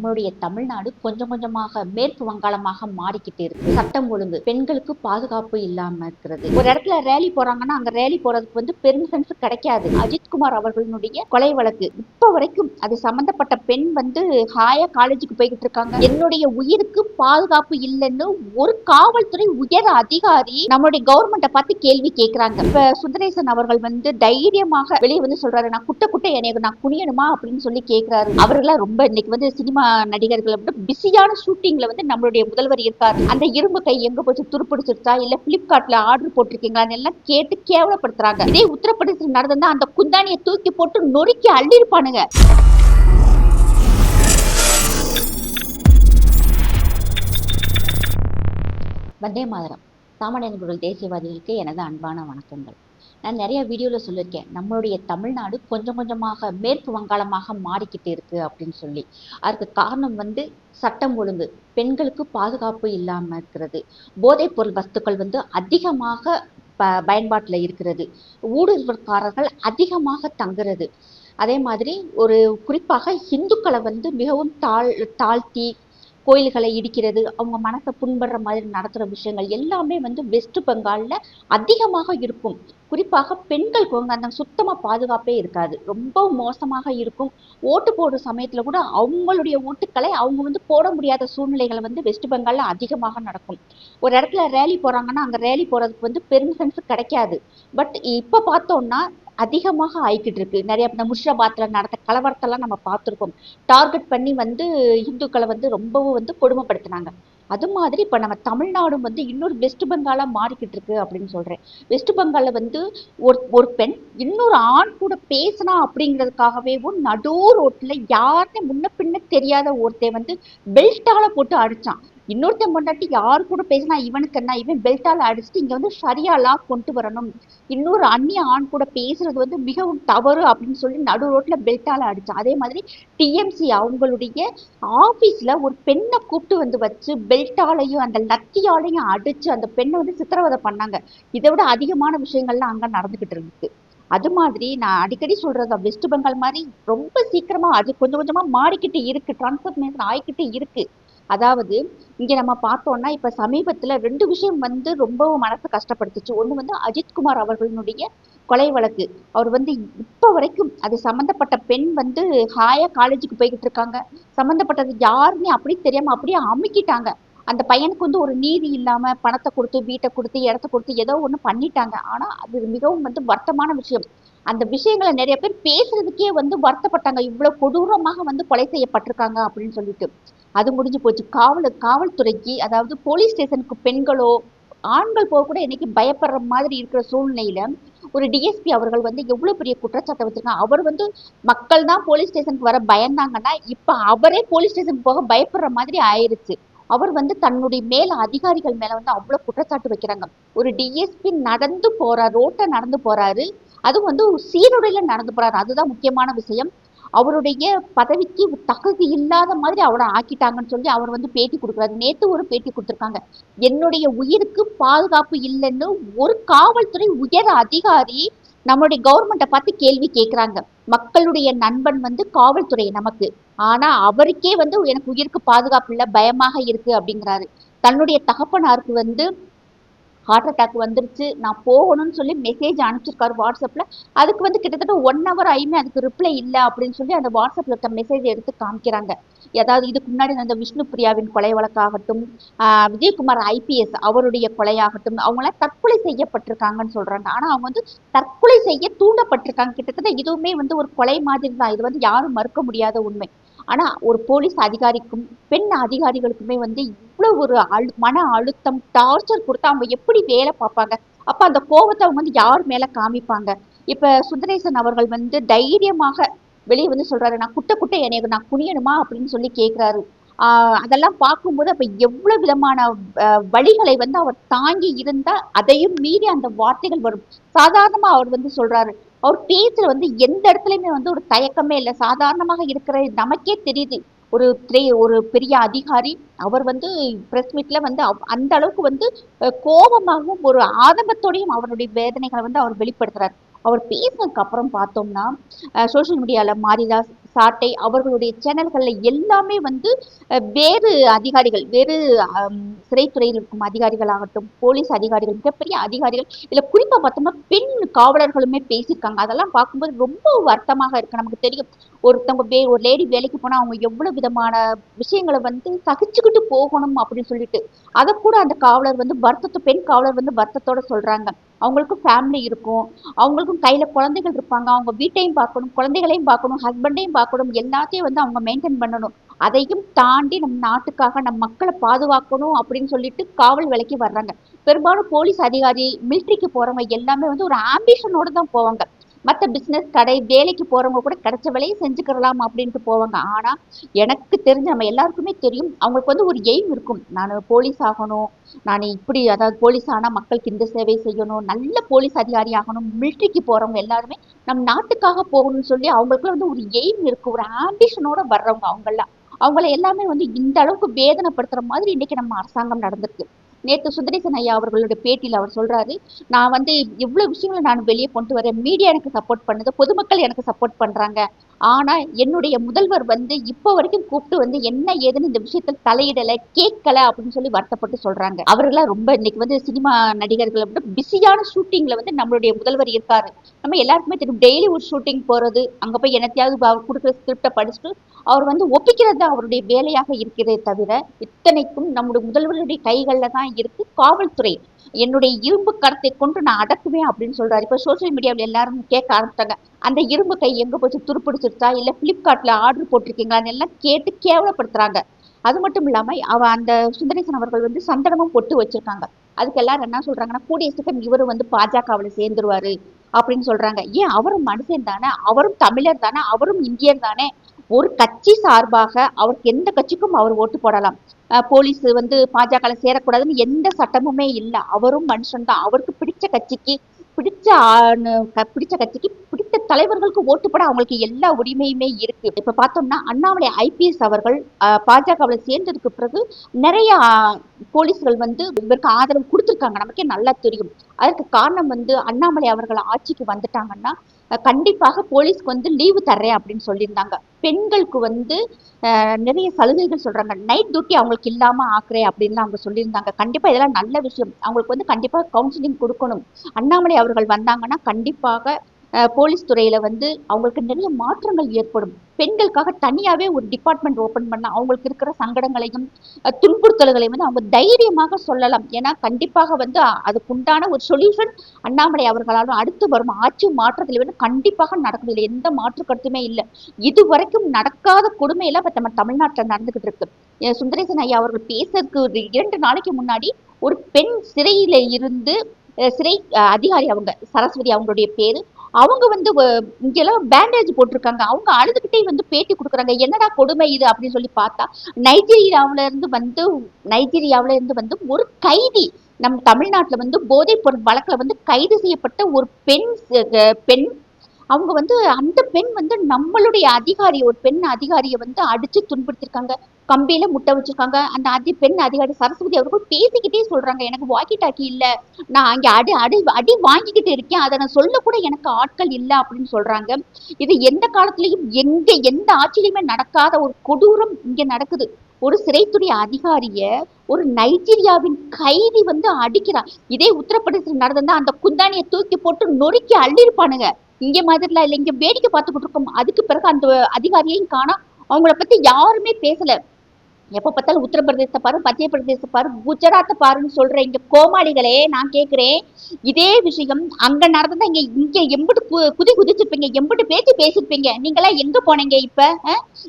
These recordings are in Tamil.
நம்மளுடைய தமிழ்நாடு கொஞ்சம் கொஞ்சமாக மேற்கு வங்காளமாக மாறிக்கிட்டு இருக்கு. சட்டம் ஒழுங்கு பெண்களுக்கு பாதுகாப்பு இல்லாம இருக்கிறது. ஒரு இடத்துல ரேலி போறாங்கன்னா அங்க ரேலி போறதுக்கு வந்து பெர்மிஷன்ஸ் கிடைக்காது. அஜித்குமார் அவர்களுடைய கொலை வழக்கு. இப்ப வரைக்கும் அது சம்பந்தப்பட்ட பெண் வந்து ஹாயா காலேஜுக்கு போய்கிட்டு இருக்காங்க. என்னுடைய உயிருக்கு பாதுகாப்பு இல்லைன்னு ஒரு காவல்துறை உயர் அதிகாரி நம்மளுடைய கவர்மெண்ட்டை பார்த்து கேள்வி கேட்கிறாங்க இப்ப சுந்தரேசன் அவர்கள் வந்து தைரியமாக வெளியே வந்து சொல்றாரு. நான் குட்ட குட்ட எனக்கு நான் குனியணுமா அப்படின்னு சொல்லி கேட்கிறாரு அவர்களாம் ரொம்ப இன்னைக்கு வந்து சினிமா நடிகர்கள் வந்து பிஸியான ஷூட்டிங்ல வந்து நம்மளுடைய முதல்வர் இருக்காரு. அந்த இரும்பு கை எங்க போச்சு? துருப்பிடிச்சிருச்சா? இல்ல பிளிப்கார்ட்ல ஆர்டர் போட்டிருக்கீங்களா? எல்லாம் கேட்டு கேவலப்படுத்துறாங்க. இதே உத்தரப்பிரதேசத்தில் நடந்தா அந்த குந்தானியை தூக்கி போட்டு நொறுக்கி அள்ளிருப்பானுங்க வந்தே மாதரம். சாமானியன் குரல் தேசியவாதிகளுக்கு எனது அன்பான வணக்கங்கள். நான் நிறைய வீடியோவில் சொல்லியிருக்கேன். நம்மளுடைய தமிழ்நாடு கொஞ்சம் கொஞ்சமாக மேற்கு வங்காளமாக மாறிக்கிட்டு இருக்குது அப்படின்னு சொல்லி. அதுக்கு காரணம் வந்து சட்டம் ஒழுங்கு. பெண்களுக்கு பாதுகாப்பு இல்லாமல் இருக்கிறது. போதைப்பொருள் வஸ்துக்கள் வந்து அதிகமாக ப பயன்பாட்டில் இருக்கிறது. ஊடுருவற்காரர்கள் அதிகமாக தங்குறது. அதே மாதிரி ஒரு குறிப்பாக இந்துக்களை வந்து மிகவும் தாழ் தாழ்த்தி கோயில்களை இடிக்கிறது அவங்க மனசை புண்படுற மாதிரி நடத்துகிற விஷயங்கள் எல்லாமே வந்து வெஸ்ட் பெங்காலில் அதிகமாக இருக்கும். குறிப்பாக பெண்களுக்கு அவங்க அந்த சுத்தமாக பாதுகாப்பே இருக்காது. ரொம்ப மோசமாக இருக்கும். ஓட்டு போடுற சமயத்தில் கூட அவங்களுடைய ஓட்டுக்களை அவங்க வந்து போட முடியாத சூழ்நிலைகளை வந்து வெஸ்ட் பெங்காலில் அதிகமாக நடக்கும். ஒரு இடத்துல ரேலி போகிறாங்கன்னா அங்கே ரேலி போகிறதுக்கு வந்து பெர்மிஷன்ஸ் கிடைக்காது. பட் இப்போ பார்த்தோம்னா அதிகமாக ஆயிக்கிட்டு இருக்கு. நிறைய இந்த முர்ஷாபாத்ல நடந்த கலவரத்தெல்லாம் நம்ம பார்த்துருக்கோம். டார்கெட் பண்ணி வந்து இந்துக்களை வந்து ரொம்பவும் வந்து கொடுமைப்படுத்தினாங்க. அது மாதிரி இப்போ நம்ம தமிழ்நாடும் வந்து இன்னொரு வெஸ்ட் பெங்காலாக மாறிக்கிட்டு இருக்கு அப்படின்னு சொல்கிறேன் வெஸ்ட் பெங்காலில் வந்து ஒரு ஒரு பெண் இன்னொரு ஆண் கூட பேசினா அப்படிங்கிறதுக்காகவேவும் நடு ரோட்டில் யாருன்னு முன்ன பின்ன தெரியாத ஒருத்தன் வந்து பெல்ட்டால் போட்டு அடித்தான் இன்னொருத்தன் பொண்டாட்டி யார் கூட பேசினா இவனுக்கு என்ன? இவன் பெல்ட்டால் அடிச்சுட்டு இங்கே வந்து சரியாலா கொண்டு வரணும். இன்னொரு அந்நிய ஆண் கூட பேசுறது வந்து மிகவும் தவறு அப்படின்னு சொல்லி நடு ரோட்ல பெல்ட்டால அடிச்சான். அதே மாதிரி டிஎம்சி அவங்களுடைய ஆபீஸ்ல ஒரு பெண்ணை கூப்பிட்டு வந்து வச்சு பெல்ட்டாலையும் அந்த லத்தியாலையும் அடிச்சு அந்த பெண்ணை வந்து சித்திரவதை பண்ணாங்க. இதை விட அதிகமான விஷயங்கள்லாம் அங்க நடந்துகிட்டு இருக்கு அது மாதிரி நான் அடிக்கடி சொல்றது வெஸ்ட் பெங்கால் மாதிரி ரொம்ப சீக்கிரமா அது கொஞ்சம் கொஞ்சமா மாறிக்கிட்டு இருக்கு. டிரான்ஸ்ஃபர்மேஷன் ஆகிக்கிட்டு இருக்கு. அதாவது இங்க நம்ம பார்த்தோம்னா இப்ப சமீபத்துல ரெண்டு விஷயம் வந்து ரொம்பவும் மனசு கஷ்டப்படுத்துச்சு. ஒண்ணு வந்து அஜித்குமார் அவர்களினுடைய கொலை வழக்கு. அவர் வந்து இப்ப வரைக்கும் அது சம்பந்தப்பட்ட பெண் வந்து ஹாயா காலேஜுக்கு போய்கிட்டு இருக்காங்க. சம்பந்தப்பட்டது யாருன்னு அப்படி தெரியாம அப்படியே அமுக்கிட்டாங்க. அந்த பையனுக்கு வந்து ஒரு நீதி இல்லாம பணத்தை கொடுத்து வீட்டை கொடுத்து இடத்த கொடுத்து ஏதோ ஒண்ணு பண்ணிட்டாங்க. ஆனா அது மிகவும் வந்து வருத்தமான விஷயம். அந்த விஷயங்களை நிறைய பேர் பேசுறதுக்கே வந்து வருத்தப்பட்டாங்க. இவ்வளவு கொடூரமாக வந்து கொலை செய்யப்பட்டிருக்காங்க அப்படின்னு சொல்லிட்டு. அது முடிஞ்சு போச்சு. காவல் காவல்துறைக்கு அதாவது போலீஸ் ஸ்டேஷனுக்கு பெண்களோ ஆண்கள் போக கூட இன்னைக்கு பயப்படுற மாதிரி இருக்கிற சூழ்நிலையில ஒரு டிஎஸ்பி அவர்கள் வந்து எவ்வளவு பெரிய குற்றச்சாட்டை வச்சிருக்காங்க அவர் வந்து மக்கள் தான் போலீஸ் ஸ்டேஷனுக்கு வர பயந்தாங்கன்னா இப்ப அவரே போலீஸ் ஸ்டேஷனுக்கு போக பயப்படுற மாதிரி ஆயிருச்சு. அவர் வந்து தன்னுடைய மேல அதிகாரிகள் மேல வந்து அவ்வளவு குற்றச்சாட்டு வைக்கிறாங்க. ஒரு டிஎஸ்பி நடந்து போறாரு ரோட்டை நடந்து போறாரு அதுவும் வந்து ஒரு சீருடையில நடந்து போறாரு. அதுதான் முக்கியமான விஷயம். அவருடைய பதவிக்கு தகுதி இல்லாத மாதிரி அவரை ஆக்கிட்டாங்கன்னு சொல்லி அவர் வந்து பேட்டி கொடுக்குறாரு. நேற்று ஒரு பேட்டி கொடுத்துருக்காங்க. என்னுடைய உயிருக்கு பாதுகாப்பு இல்லைன்னு ஒரு காவல்துறை உயர் அதிகாரி நம்மளுடைய கவர்மெண்ட்டை பார்த்து கேள்வி கேட்குறாங்க. மக்களுடைய நண்பன் வந்து காவல்துறை நமக்கு. ஆனால் அவருக்கே வந்து எனக்கு உயிருக்கு பாதுகாப்பு இல்லை பயமாக இருக்கு அப்படிங்கிறாரு. தன்னுடைய தகப்பனாருக்கு வந்து ஹார்ட் அட்டாக் வந்துருச்சு. நான் போகணும்னு சொல்லி மெசேஜ் அனுப்பிச்சிருக்காரு வாட்ஸ்அப்பில் அதுக்கு வந்து கிட்டத்தட்ட ஒன் ஹவர் ஆயுமே அதுக்கு ரிப்ளை இல்லை அப்படின்னு சொல்லி அந்த வாட்ஸ்அப்பில் இருக்க மெசேஜ் எடுத்து காமிக்கிறாங்க. ஏதாவது இதுக்கு முன்னாடி அந்த விஷ்ணு பிரியாவின் கொலை வழக்காகட்டும் விஜயகுமார் ஐபிஎஸ் அவருடைய கொலையாகட்டும் அவங்களாம் தற்கொலை செய்யப்பட்டிருக்காங்கன்னு சொல்கிறாங்க ஆனால் அவங்க வந்து தற்கொலை செய்ய தூண்டப்பட்டிருக்காங்க. கிட்டத்தட்ட இதுவுமே வந்து ஒரு கொலை மாதிரி தான். இது வந்து யாரும் மறுக்க முடியாத உண்மை. ஆனா ஒரு போலீஸ் அதிகாரிக்கும் பெண் அதிகாரிகளுக்குமே வந்து இவ்வளவு ஒரு அழு மன அழுத்தம் டார்ச்சர் கொடுத்து அவங்க எப்படி வேலை பார்ப்பாங்க? அப்ப அந்த கோபத்தை அவங்க வந்து யார் மேல காமிப்பாங்க? இப்ப சுந்தரேசன் அவர்கள் வந்து தைரியமாக வெளியே வந்து சொல்றாரு நான் குட்ட குட்ட எனக்கு நான் குனியணுமா? அப்படின்னு சொல்லி கேட்கிறாரு ஆஹ் அதெல்லாம் பார்க்கும்போது அப்ப எவ்வளவு விதமான வழிகளை வந்து அவர் தாங்கி இருந்தா அதையும் மீறி அந்த வார்த்தைகள் வரும். சாதாரணமா அவர் வந்து சொல்றாரு அவர் பேச்சில் வந்து எந்த இடத்துலயுமே வந்து ஒரு தயக்கமே இல்லை. சாதாரணமாக இருக்கிற நமக்கே தெரியுது. ஒரு திரை ஒரு பெரிய அதிகாரி அவர் வந்து பிரஸ் மீட்ல வந்து அந்த அளவுக்கு வந்து கோபமாகவும் ஒரு ஆதங்கத்தோடையும் அவருடைய வேதனைகளை வந்து அவர் வெளிப்படுத்துறாரு. அவர் பேசினதுக்கு அப்புறம் பார்த்தோம்னா சோஷியல் மீடியாவில் மாரிதாஸ் சாட்டை அவர்களுடைய சேனல்களில் எல்லாமே வந்து வேறு அதிகாரிகள் வேறு சிறைத்துறையில் இருக்கும் அதிகாரிகளாகட்டும் போலீஸ் அதிகாரிகள் மிகப்பெரிய அதிகாரிகள் இதில் குறிப்பாக பார்த்தோம்னா பெண் காவலர்களுமே பேசியிருக்காங்க. அதெல்லாம் பார்க்கும்போது ரொம்ப வருத்தமாக இருக்குது நமக்கு தெரியும். ஒருத்தவங்க வே ஒரு லேடி வேலைக்கு போனால் அவங்க எவ்வளோ விதமான விஷயங்களை வந்து சகிச்சுக்கிட்டு போகணும் அப்படின்னு சொல்லிட்டு. அதை கூட அந்த காவலர் வந்து வருத்தத்தை பெண் காவலர் வந்து வருத்தத்தோட சொல்கிறாங்க அவங்களுக்கும் ஃபேமிலி இருக்கும். அவங்களுக்கும் கையில் குழந்தைகள் இருப்பாங்க. அவங்க வீட்டையும் பார்க்கணும் குழந்தைகளையும் பார்க்கணும் ஹஸ்பண்டையும் பார்க்கணும் எல்லாத்தையும் வந்து அவங்க மெயின்டைன் பண்ணணும். அதையும் தாண்டி நம்ம நாட்டுக்காக நம்ம மக்களை பாதுகாக்கணும் அப்படின்னு சொல்லிட்டு காவல் வேலைக்கு வர்றாங்க. பெரும்பாலும் போலீஸ் அதிகாரி மிலிட்ரிக்கு போகிறவங்க எல்லாமே வந்து ஒரு ஆம்பிஷனோடு தான் போவாங்க. மற்ற பிஸ்னஸ் கடை வேலைக்கு போகிறவங்க கூட கிடைச்ச வேலையை செஞ்சுக்கிறலாம் அப்படின்ட்டு போவாங்க. ஆனால் எனக்கு தெரிஞ்ச நம்ம எல்லாருக்குமே தெரியும் அவங்களுக்கு வந்து ஒரு எய்ம் இருக்கும். நான் போலீஸ் ஆகணும் நான் இப்படி அதாவது போலீஸ் ஆனால் மக்களுக்கு இந்த சேவை செய்யணும் நல்ல போலீஸ் அதிகாரி ஆகணும் மிலிட்ரிக்கு போகிறவங்க எல்லாருமே நம் நாட்டுக்காக போகணும்னு சொல்லி அவங்களுக்குலாம் வந்து ஒரு எய்ம் இருக்குது ஒரு ஆம்பிஷனோட வர்றவங்க அவங்களாம் அவங்கள எல்லாமே வந்து இந்த அளவுக்கு வேதனைப்படுத்துகிற மாதிரி இன்றைக்கி நம்ம அரசாங்கம் நடந்திருக்கு. நேத்து சுந்தரேசன் ஐயா அவர்களுடைய பேட்டியில அவர் சொல்றாரு நான் வந்து இவ்வளவு விஷயங்களை நான் வெளியே கொண்டு வரேன் மீடியா எனக்கு சப்போர்ட் பண்ணுது பொதுமக்கள் எனக்கு சப்போர்ட் பண்றாங்க ஆனால் என்னுடைய முதல்வர் வந்து இப்போ வரைக்கும் கூப்பிட்டு வந்து என்ன ஏதுன்னு இந்த விஷயத்தில் தலையிடலை கேட்கல அப்படின்னு சொல்லி வருத்தப்பட்டு சொல்கிறாங்க அவர்களாம் ரொம்ப இன்னைக்கு வந்து சினிமா நடிகர்களை விட பிஸியான ஷூட்டிங்கில் வந்து நம்மளுடைய முதல்வர் இருக்காரு. நம்ம எல்லாருக்குமே தெரியும் டெய்லி ஒரு ஷூட்டிங் போகிறது அங்கே போய் என்னத்தையாவது அவர் கொடுக்குற ஸ்கிரிப்டை படிச்சுட்டு அவர் வந்து ஒப்பிக்கிறது தான் அவருடைய வேலையாக இருக்கிறதே தவிர இத்தனைக்கும் நம்முடைய முதல்வருடைய கைகளில் தான் இருக்குது காவல்துறை. என்னுடைய இரும்பு கரத்தை கொண்டு நான் அடக்குவேன் அப்படின்னு சொல்றாரு. இப்போ சோசியல் மீடியாவில் எல்லாரும் கேட்க ஆரம்பித்தாங்க அந்த இரும்பு கை எங்க போச்சு? துருப்பிடிச்சிருச்சா? இல்லை பிளிப்கார்ட்ல ஆர்டர் போட்டிருக்கீங்களா? எல்லாம் கேட்டு கேவலப்படுத்துறாங்க. அது மட்டும் இல்லாம அவ அந்த சுந்தரேசன் அவர்கள் வந்து சந்தனமும் பொட்டு வச்சிருக்காங்க. அதுக்கு எல்லாரும் என்ன சொல்றாங்கன்னா கூடிய சீக்கிரம் இவரும் வந்து பாஜகவில் சேர்ந்துருவாரு அப்படின்னு சொல்றாங்க. ஏன்? அவரும் மனுஷன் தானே. அவரும் தமிழர் தானே. அவரும் இந்தியர் தானே. ஒரு கட்சி சார்பாக அவருக்கு எந்த கட்சிக்கும் அவர் ஓட்டு போடலாம். போலீஸ் வந்து பாஜக சேரக்கூடாதுன்னு எந்த சட்டமுமே இல்லை. அவரும் மனுஷன் தான். அவருக்கு பிடிச்ச கட்சிக்கு பிடிச்ச க- பிடிச்ச கட்சிக்கு பிடித்த தலைவர்களுக்கு ஓட்டு போட அவங்களுக்கு எல்லா உரிமையுமே இருக்கு. இப்ப பார்த்தோம்னா அண்ணாமலை ஐபிஎஸ் அவர்கள் பாஜகவில் சேர்ந்ததுக்கு பிறகு நிறைய போலீஸ்கள் வந்து இவருக்கு ஆதரவு கொடுத்துருக்காங்க. நமக்கே நல்லா தெரியும். அதற்கு காரணம் வந்து அண்ணாமலை அவர்கள் ஆட்சிக்கு வந்துட்டாங்கன்னா கண்டிப்பாக போலீஸ்க்கு வந்து லீவு தர்றேன் அப்படின்னு சொல்லியிருந்தாங்க. பெண்களுக்கு வந்து நிறைய சலுகைகள் சொல்றாங்க. நைட் டியூட்டி அவங்களுக்கு இல்லாம ஆக்குறேன் அப்படின்னு அவங்க சொல்லியிருந்தாங்க. கண்டிப்பா இதெல்லாம் நல்ல விஷயம். அவங்களுக்கு வந்து கண்டிப்பா கவுன்சிலிங் கொடுக்கணும். அண்ணாமலை அவர்கள் வந்தாங்கன்னா கண்டிப்பாக போலீஸ் துறையில வந்து அவங்களுக்கு நிறைய மாற்றங்கள் ஏற்படும். பெண்களுக்காக தனியாவே ஒரு டிபார்ட்மெண்ட் ஓபன் பண்ண அவங்களுக்கு இருக்கிற சங்கடங்களையும் துன்புறுத்தல்களையும் வந்து அவங்க தைரியமாக சொல்லலாம். ஏன்னா கண்டிப்பாக வந்து அதுக்குண்டான ஒரு சொல்யூஷன் அண்ணாமலை அவர்களாலும் அடுத்து வரும் ஆட்சி மாற்றத்தில் வந்து கண்டிப்பாக நடக்கவில்லை எந்த மாற்று கருத்துமே இல்லை. இது வரைக்கும் நடக்காத கொடுமையெல்லாம் இப்ப நம்ம தமிழ்நாட்டில் நடந்துகிட்டு இருக்கு. சுந்தரேசன் ஐயா அவர்கள் பேசுறதுக்கு ஒரு இரண்டு நாளைக்கு முன்னாடி ஒரு பெண் சிறையில இருந்து சிறை அதிகாரி அவங்க சரஸ்வதி அவங்களுடைய பேரு அவங்க வந்து இங்கெல்லாம் பேண்டேஜ் போட்டிருக்காங்க. அவங்க அழுதுகிட்டே வந்து பேட்டி கொடுக்குறாங்க. என்னடா கொடுமை இது அப்படின்னு சொல்லி பார்த்தா நைஜீரியாவுல இருந்து வந்து நைஜீரியாவில இருந்து வந்து ஒரு கைதி நம் தமிழ்நாட்டுல வந்து போதைப் பொருள் வழக்குல வந்து கைது செய்யப்பட்ட ஒரு பெண் பெண். அவங்க வந்து அந்த பெண் வந்து நம்மளுடைய அதிகாரி ஒரு பெண் அதிகாரியை வந்து அடிச்சு துன்புறுத்திருக்காங்க. கம்பியில முட்டை வச்சிருக்காங்க. அந்த அதி பெண் அதிகாரி சரஸ்வதி அவர்கள் பேசிக்கிட்டே சொல்றாங்க. எனக்கு வாக்கி டாக்கி இல்ல. நான் அங்க அடி அடி அடி வாங்கிக்கிட்டு இருக்கேன். அதை நான் சொல்ல கூட எனக்கு ஆட்கள் இல்ல அப்படின்னு சொல்றாங்க. இது எந்த காலத்திலயும் எங்க எந்த ஆட்சியிலுமே நடக்காத ஒரு கொடூரம் இங்க நடக்குது. ஒரு சிறைத்துறை அதிகாரிய ஒரு நைஜீரியாவின் கைதி வந்து அடிக்கிறான். இதே உத்தரப்பிரதேசத்தில் நடந்தா அந்த குந்தானியை தூக்கி போட்டு நொறுக்கி அள்ளிருப்பானுங்க இங்க மாதிரிலாம் இல்லை. இங்க வேடிக்கை பார்த்துக்கிட்டு இருக்கோம். அதுக்கு பிறகு அந்த அதிகாரியையும் காணோம். அவங்கள பத்தி யாருமே பேசல. எப்போ பார்த்தாலும் உத்தரப்பிரதேசத்தை பாரு மத்திய பிரதேசத்தை பாரு குஜராத்தை பாருன்னு சொல்ற இங்கே கோமாளிகளே நான் கேட்குறேன் இதே விஷயம் அங்கே நடந்ததா இங்கே இங்கே எம்பிட்டு கு- குதி குதிச்சிருப்பீங்க எம்பிட்டு பேச்சு பேசிருப்பீங்க. நீங்களாம் எங்கே போனீங்க இப்போ?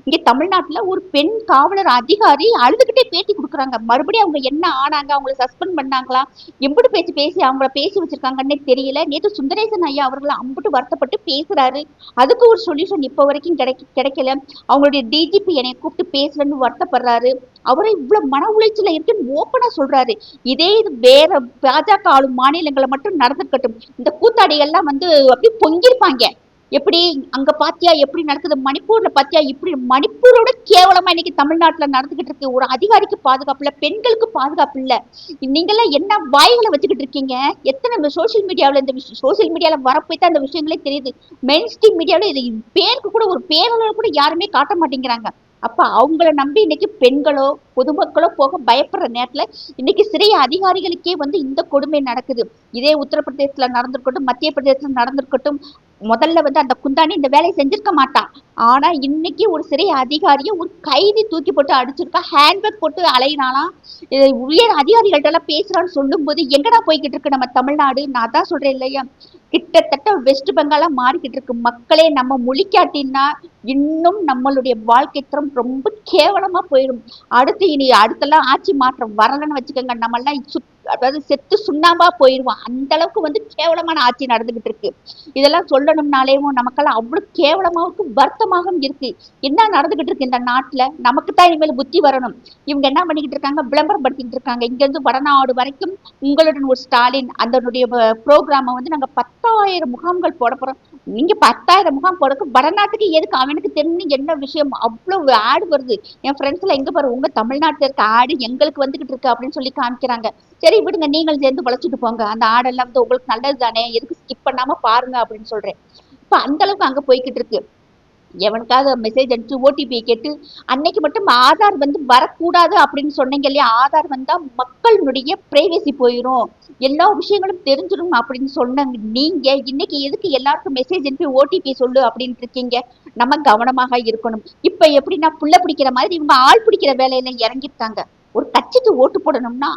இங்கே தமிழ்நாட்டில் தமிழ்நாட்டுல ஒரு பெண் காவலர் அதிகாரி அழுதுகிட்டே பேட்டி கொடுக்குறாங்க. மறுபடியும் அவங்க என்ன ஆனாங்க? அவங்கள சஸ்பெண்ட் பண்ணாங்களா? எம்பிட்டு பேச்சு பேசி அவங்கள பேசி வச்சிருக்காங்கன்னே தெரியல. நேற்று சுந்தரேசன் ஐயா அவர்களை அம்பிட்டு வருத்தப்பட்டு பேசுறாரு. அதுக்கு ஒரு சொல்யூஷன் இப்போ வரைக்கும் கிடைக்க கிடைக்கல. அவங்களுடைய டிஜிபி என்னை கூப்பிட்டு பேசலன்னு வருத்தப்படுறாரு. அவரே இவ்வளவு மன உளைச்சல இருக்குன்னு ஓப்பனா சொல்றாரு. இதே இது வேற பாஜக ஆளும் மாநிலங்களை மட்டும் நடந்துக்கட்டும். இந்த கூத்தாடிகள்லாம் வந்து அப்படியே பொங்கிருப்பாங்க எப்படி அங்க பாத்தியா எப்படி நடக்குது? மணிப்பூர்ல பாத்தியா? இப்படி மணிப்பூரோட கேவலமா இன்னைக்கு தமிழ்நாட்டுல நடந்துகிட்டு இருக்கு. ஒரு அதிகாரிக்கு பாதுகாப்பு இல்ல பெண்களுக்கு பாதுகாப்பு இல்ல. நீங்கெல்லாம் என்ன வாய்களை வச்சுக்கிட்டு இருக்கீங்க? எத்தனை சோசியல் மீடியாவில் இந்த விஷயம் சோசியல் மீடியால வரப்போய் தான் இந்த விஷயங்களே தெரியுது. மெயின் ஸ்ட்ரீம் மீடியாவில் இது பேருக்கு கூட ஒரு பேரளவு கூட யாருமே காட்ட மாட்டேங்கிறாங்க. அப்போ அவங்கள நம்பி இன்னைக்கு பெண்களோ பொதுமக்களோ போக பயப்படுற நேரத்தில் இன்னைக்கு சிறை அதிகாரிகளுக்கே வந்து இந்த கொடுமை நடக்குது. இதே உத்தரப்பிரதேசத்தில் நடந்திருக்கட்டும் மத்திய பிரதேசத்தில் நடந்திருக்கட்டும் முதல்ல வந்து அந்த குந்தாணி இந்த வேலையை செஞ்சிருக்க மாட்டான். ஆனா இன்னைக்கு ஒரு சிறை அதிகாரியை ஒரு கைதி தூக்கி போட்டு அடிச்சிருக்கா ஹேண்ட்பேக் போட்டு அலையினாலாம் இது உயர் அதிகாரிகள்ட்ட எல்லாம் பேசுறான்னு சொல்லும் போது எங்கடா போய்கிட்டு இருக்கு நம்ம தமிழ்நாடு? நான் தான் சொல்றேன் இல்லையா? கிட்டத்தட்ட வெஸ்ட் பெங்காலா மாறிக்கிட்டு இருக்கு. மக்களே நம்ம முழிக்காட்டின்னா இன்னும் நம்மளுடைய வாழ்க்கை தரம் ரொம்ப கேவலமா போயிடும் அடுத்து இனி அடுத்தெல்லாம் ஆட்சி மாற்றம் வரலன்னு வச்சுக்கோங்க நம்ம எல்லாம் சுத் அதாவது செத்து சுண்ணாம்பா போயிடுவோம் அந்த அளவுக்கு வந்து கேவலமான ஆட்சி நடந்துகிட்டு இருக்கு. இதெல்லாம் சொல்லணும்னாலேயும் நமக்கெல்லாம் அவ்வளவு கேவலமாவுக்கு வருத்தமாகவும் இருக்கு. என்ன நடந்துகிட்டு இருக்கு இந்த நாட்டுல? நமக்கு தான் இனிமேல் புத்தி வரணும். இவங்க என்ன பண்ணிக்கிட்டு இருக்காங்க? விளம்பரம் படுத்திக்கிட்டு இருக்காங்க. இங்க இருந்து வடநாடு வரைக்கும் உங்களுடன் ஒரு ஸ்டாலின் அதனுடைய ப்ரோக்ராம வந்து நாங்க பத்தாயிரம் முகாம்கள் போட போறோம். நீங்க பத்தாயிரம் முகாம் போடக்கு வடநாட்டுக்கு எதுக்கு அவனுக்கு தெரிஞ்சு என்ன விஷயம்? அவ்வளவு ஆடு வருது. என் ஃப்ரெண்ட்ஸ்ல எங்க பாரு உங்க தமிழ்நாட்டுல இருக்க ஆடு எங்களுக்கு வந்துகிட்டு இருக்கு அப்படின்னு சொல்லி காமிக்கிறாங்க. சரி விடுங்க நீங்கள் சேர்ந்து பழச்சிட்டு போங்க. அந்த ஆடெல்லாம் வந்து உங்களுக்கு நல்லது தானே? எதுக்கு ஸ்கிப் பண்ணாம பாருங்க அப்படின்னு சொல்றேன். இப்ப அந்த அளவுக்கு அங்க போய்கிட்டு இருக்கு. எவனுக்காக மெசேஜ் அனுப்பிச்சு ஓடிபியை கேட்டு அன்னைக்கு மட்டும் ஆதார் வந்து வரக்கூடாது அப்படின்னு சொன்னீங்க இல்லையா? ஆதார் வந்தா மக்களுடைய பிரைவசி போயிடும் எல்லா விஷயங்களும் தெரிஞ்சிடும் அப்படின்னு சொன்னாங்க நீங்க இன்னைக்கு எதுக்கு எல்லாருக்கும் மெசேஜ் அனுப்பி ஓடிபி சொல்லு அப்படின்னு இருக்கீங்க? நம்ம கவனமாக இருக்கணும். இப்ப எப்படின்னா புள்ள பிடிக்கிற மாதிரி இவங்க ஆள் பிடிக்கிற வேலையில இறங்கிருக்காங்க. ஒரு கட்சிக்கு ஓட்டு போடணும்னா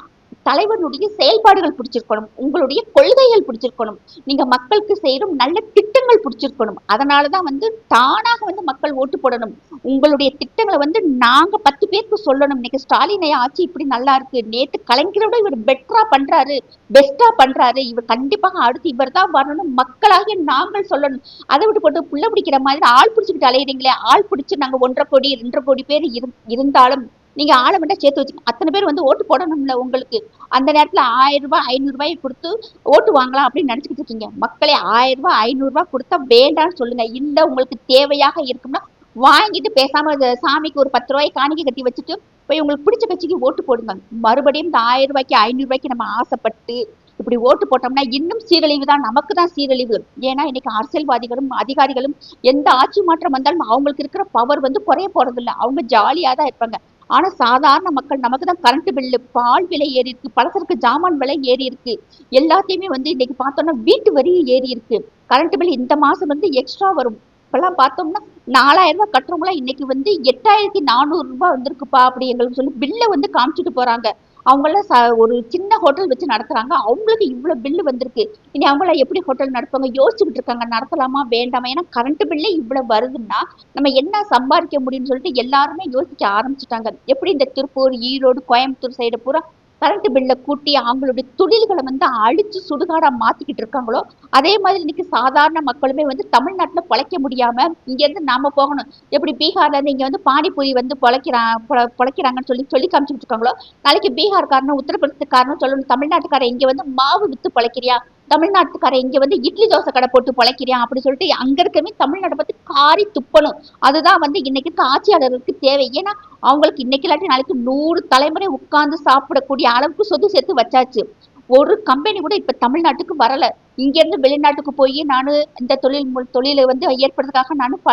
தலைவனுடைய செயல்பாடுகள் பிடிச்சிருக்கணும் உங்களுடைய கொள்கைகள் பிடிச்சிருக்கணும் நீங்க மக்களுக்கு செய்யணும் நல்ல திட்டங்கள் பிடிச்சிருக்கணும். அதனாலதான் வந்து தானாக வந்து மக்கள் ஓட்டு போடணும். உங்களுடைய திட்டங்களை வந்து நாங்க பத்து பேருக்கு சொல்லணும். இன்னைக்கு ஸ்டாலினை ஆட்சி இப்படி நல்லா இருக்கு. நேத்து கலைஞரோட இவர் பெட்டரா பண்றாரு பெஸ்டா பண்றாரு. இவர் கண்டிப்பாக அடுத்து இவர் தான் வரணும் மக்களாகிய நாங்கள் சொல்லணும். அதை விட்டு போட்டு புள்ள பிடிக்கிற மாதிரி ஆள் பிடிச்சிக்கிட்டு அலையிறீங்களே ஆள் பிடிச்சு நாங்க ஒன்றரை கோடி ரெண்டரை கோடி பேர் இருந்தாலும் நீங்க ஆளை மட்டும் சேர்த்து வச்சு அத்தனை பேர் வந்து ஓட்டு போடணும்ல உங்களுக்கு. அந்த நேரத்துல ஆயிரம் ரூபாய் ஐநூறுரூபாய் கொடுத்து ஓட்டு வாங்கலாம் அப்படின்னு நினைச்சுக்கிட்டு இருக்கீங்க. மக்களே ஆயிரம் ரூபாய் ஐநூறுரூவா கொடுத்தா வேண்டாம்னு சொல்லுங்க. இந்த உங்களுக்கு தேவையாக இருக்கும்னா வாங்கிட்டு பேசாம சாமிக்கு ஒரு பத்து ரூபாய் காணிக்கை கட்டி வச்சுட்டு போய் உங்களுக்கு பிடிச்ச கட்சிக்கு ஓட்டு போடுங்க. மறுபடியும் இந்த ஆயிரம் ரூபாய்க்கு ஐநூறு ரூபாய்க்கு நம்ம ஆசைப்பட்டு இப்படி ஓட்டு போட்டோம்னா இன்னும் சீரழிவு தான். நமக்கு தான் சீரழிவு. ஏன்னா இன்னைக்கு அரசியல்வாதிகளும் அதிகாரிகளும் எந்த ஆட்சி மாற்றம் வந்தாலும் அவங்களுக்கு இருக்கிற பவர் வந்து குறைய போறதில்லை. அவங்க ஜாலியாக தான் இருப்பாங்க. ஆனா சாதாரண மக்கள் நமக்கு தான் கரண்ட் பில்லு பால் விலை ஏறி இருக்கு பலசருக்கு ஜாமான் விலை ஏறி இருக்கு. எல்லாத்தையுமே வந்து இன்னைக்கு பார்த்தோம்னா வீட்டு வரி ஏறி இருக்கு. கரண்ட் பில் இந்த மாசம் வந்து எக்ஸ்ட்ரா வரும். இப்பெல்லாம் பார்த்தோம்னா நாலாயிரம் ரூபாய் கட்டுறவங்களாம் இன்னைக்கு வந்து எட்டாயிரத்தி நானூறு ரூபாய் வந்திருக்குப்பா அப்படி எங்களுக்கு சொல்லி பில்லை வந்து காமிச்சிட்டு போறாங்க. அவங்களாம் ச ஒரு சின்ன ஹோட்டல் வச்சு நடத்துறாங்க. அவங்களுக்கு இவ்வளவு பில்லு வந்திருக்கு. இனி அவங்கள எப்படி ஹோட்டல் நடத்துவாங்க? யோசிச்சுக்கிட்டு இருக்காங்க. நடத்தலாமா? வேண்டாமா? ஏன்னா கரண்ட் பில்லே இவ்வளவு வருதுன்னா நம்ம என்ன சம்பாதிக்க முடியும்னு சொல்லிட்டு எல்லாருமே யோசிக்க ஆரம்பிச்சுட்டாங்க. எப்படி இந்த திருப்பூர் ஈரோடு கோயம்புத்தூர் சைடு பூரா கரண்ட் பில்ல கூட்டி அவங்களுடைய தொழில்களை வந்து அழிச்சு சுடுகாடா மாத்திக்கிட்டு இருக்காங்களோ அதே மாதிரி இன்னைக்கு சாதாரண மக்களுமே வந்து தமிழ்நாட்டுல பொழைக்க முடியாம இங்க இருந்து நாம போகணும். எப்படி பீகார்ல இருந்து இங்க வந்து பானிபூரி வந்து பொழைக்கிறான் பொழைக்கிறாங்கன்னு சொல்லி சொல்லி காமிச்சுட்டு இருக்காங்களோ நாளைக்கு பீகார்காரனும் உத்தரப்பிரதேசக்காரனும் சொல்லணும் தமிழ்நாட்டுக்காரன் இங்க வந்து மாவு வித்து பொழைக்கிறியா? தமிழ்நாட்டுக்காரன் இங்க வந்து இட்லி தோசை கடை போட்டு பொழைக்கிறியான் அப்படின்னு சொல்லிட்டு அங்க இருக்கவே தமிழ்நாட்டை பத்தி காரி துப்பணும் அதுதான் வந்து இன்னைக்கு இருக்க ஆட்சியாளர்களுக்கு தேவை. ஏன்னா அவங்களுக்கு இன்னைக்கு இல்லாட்டி நாளைக்கு நூறு தலைமுறை உட்கார்ந்து சாப்பிடக்கூடிய அளவுக்கு சொத்து சேர்த்து வச்சாச்சு. ஒரு கம்பெனி கூட இப்ப தமிழ்நாட்டுக்கு வரல. இங்க இருந்து வெளிநாட்டுக்கு போய் நானு இந்த தொழில் தொழிலை வந்து ஏற்படுறதுக்காக நானும்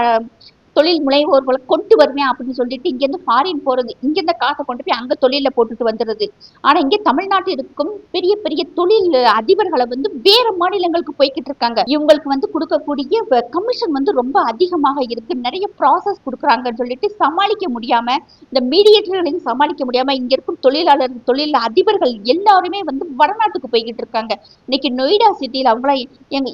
தொழில் முனைவோர்களை கொண்டு வருவேன் அப்படின்னு சொல்லிட்டு இங்கேருந்து ஃபாரின் போறது இங்கேருந்து காசை கொண்டு போய் அங்கே தொழில போட்டுட்டு வந்துடுது ஆனா இங்கே தமிழ்நாட்டில் இருக்கும் பெரிய பெரிய தொழில் அதிபர்களை வந்து வேற மாநிலங்களுக்கு போய்கிட்டு இருக்காங்க. இவங்களுக்கு வந்து கொடுக்கக்கூடிய கமிஷன் வந்து ரொம்ப அதிகமாக இருக்கு. நிறைய ப்ராசஸ் கொடுக்குறாங்கன்னு சொல்லிட்டு சமாளிக்க முடியாம இந்த மீடியேட்டர்களையும் சமாளிக்க முடியாம இங்க இருக்கும் தொழிலாளர் தொழில் அதிபர்கள் எல்லாருமே வந்து வடநாட்டுக்கு போய்கிட்டு இருக்காங்க. இன்னைக்கு நொய்டா சிட்டியில அவங்களா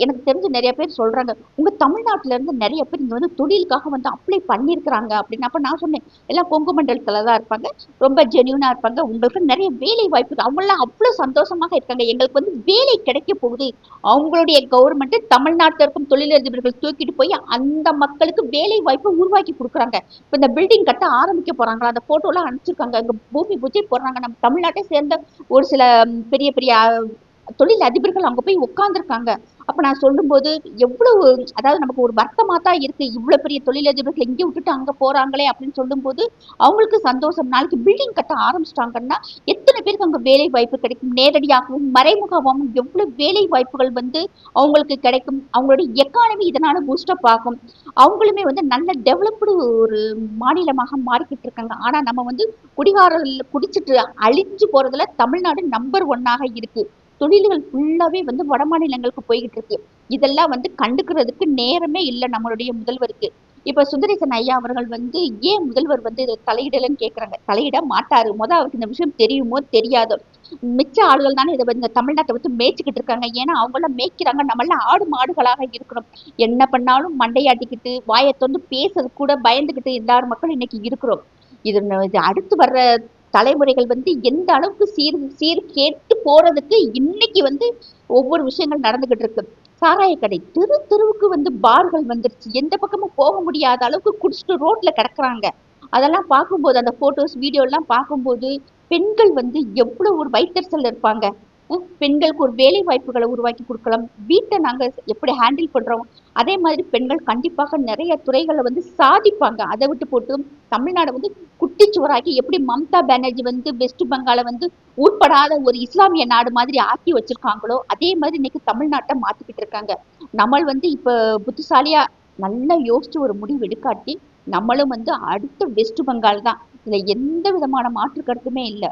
எனக்கு தெரிஞ்சு நிறைய பேர் சொல்றாங்க உங்க தமிழ்நாட்டில இருந்து நிறைய பேர் இங்க வந்து தொழிலுக்காக வந்து அப்ளை பண்ணியிருக்கிறாங்க அப்படின்னு. அப்போ நான் சொன்னேன் எல்லாம் கொங்கு மண்டலத்தில் தான் இருப்பாங்க ரொம்ப ஜென்யூனாக இருப்பாங்க. உங்களுக்கு நிறைய வேலை வாய்ப்பு அவங்களாம் அவ்வளவு சந்தோஷமாக இருக்காங்க. எங்களுக்கு வந்து வேலை கிடைக்க போகுது. அவங்களுடைய கவர்மெண்ட் தமிழ்நாட்டில் இருக்கும் தொழிலதிபர்கள் தூக்கிட்டு போய் அந்த மக்களுக்கு வேலை வாய்ப்பை உருவாக்கி கொடுக்குறாங்க. இப்போ இந்த பில்டிங் கட்ட ஆரம்பிக்க போகிறாங்களா அந்த ஃபோட்டோலாம் எல்லாம் அனுப்பிச்சிருக்காங்க. இங்கே பூமி பூஜை போடுறாங்க. நம்ம தமிழ்நாட்டை சேர்ந்த ஒரு சில பெரிய பெரிய தொழில் அதிபர்கள் அங்க போய் உட்கார்ந்துருக்காங்க. அப்ப நான் சொல்லும்போது எவ்வளவு அதாவது நமக்கு ஒரு வருத்தமா தான் இருக்கு. இவ்வளவு பெரிய தொழிலதிபர்கள் இங்க விட்டுட்டு அங்க போறாங்களே அப்படின்னு சொல்லும்போது அவங்களுக்கு சந்தோஷம். நாளைக்கு பில்டிங் கட்ட ஆரம்பிச்சிட்டாங்கன்னா எத்தனை பேருக்கு அங்க வேலை வாய்ப்பு கிடைக்கும்? நேரடியாகவும் மறைமுகமாகவும் எவ்வளவு வேலை வாய்ப்புகள் வந்து அவங்களுக்கு கிடைக்கும்? அவங்களுடைய எக்கானமி இதனால பூஸ்டப் ஆகும். அவங்களுமே வந்து நல்ல டெவலப்டு ஒரு மாநிலமாக மாறிக்கிட்டு இருக்காங்க. ஆனா நம்ம வந்து குடிகாரர்கள் குடிச்சிட்டு அழிஞ்சு போறதுல தமிழ்நாடு நம்பர் ஒன்னாக இருக்கு. தொழில்கள் ஃபுல்லாவே வந்து வட மாநிலங்களுக்கு போய்கிட்டு இருக்கு. இதெல்லாம் வந்து கண்டுக்கிறதுக்கு நேரமே இல்லை நம்மளுடைய முதல்வருக்கு. இப்ப சுந்தரேசன் ஐயா அவர்கள் வந்து ஏன் முதல்வர் வந்து இதை தலையிடலன்னு கேட்கறாங்க தலையிட மாட்டாரு. முத அவருக்கு இந்த விஷயம் தெரியுமோ தெரியாதோ? மிச்ச ஆளுகள் தானே இதை வந்து தமிழ்நாட்டை வந்து மேய்ச்சிக்கிட்டு இருக்காங்க. ஏன்னா அவங்களாம் மேய்க்கிறாங்க. நம்மளாம் ஆடு மாடுகளாக இருக்கிறோம் என்ன பண்ணாலும் மண்டையாட்டிக்கிட்டு வாயை தொந்து பேசுறது கூட பயந்துகிட்டு எல்லாரும் மக்களும் இன்னைக்கு இருக்கிறோம். இது இது அடுத்து வர்ற தலைமுறைகள் வந்து எந்த அளவுக்கு சீர் சீர் கேட்டு போறதுக்கு இன்னைக்கு வந்து ஒவ்வொரு விஷயங்கள் நடந்துகிட்டு இருக்கு. சாராய கடை தெரு தெருவுக்கு வந்து பார்கள் வந்துருச்சு. எந்த பக்கமும் போக முடியாத அளவுக்கு குடிச்சிட்டு ரோட்ல கிடக்குறாங்க. அதெல்லாம் பார்க்கும்போது அந்த போட்டோஸ் வீடியோ எல்லாம் பார்க்கும்போது பெண்கள் வந்து எவ்வளவு ஒரு வைத்தறிச்சல் இருப்பாங்க. பெண்களுக்கு ஒரு வேலை வாய்ப்புகளை உருவாக்கி கொடுக்கலாம். வீட்டை நாங்கள் எப்படி ஹேண்டில் பண்ணுறோம் அதே மாதிரி பெண்கள் கண்டிப்பாக நிறைய துறைகளை வந்து சாதிப்பாங்க. அதை விட்டு போட்டு தமிழ்நாடு வந்து குட்டிச்சுவராக்கி எப்படி மம்தா பானர்ஜி வந்து வெஸ்ட் பெங்காலை வந்து உட்படாத ஒரு இஸ்லாமிய நாடு மாதிரி ஆக்கி வச்சிருக்காங்களோ அதே மாதிரி இன்னைக்கு தமிழ்நாட்டை மாத்திக்கிட்டு இருக்காங்க. நம்ம வந்து இப்போ புத்திசாலியா நல்லா யோசிச்சு ஒரு முடிவு எடுக்காட்டி நம்மளும் வந்து அடுத்த வெஸ்ட் பெங்கால் தான். இதில் எந்த விதமான மாற்று கருத்துமே இல்லை.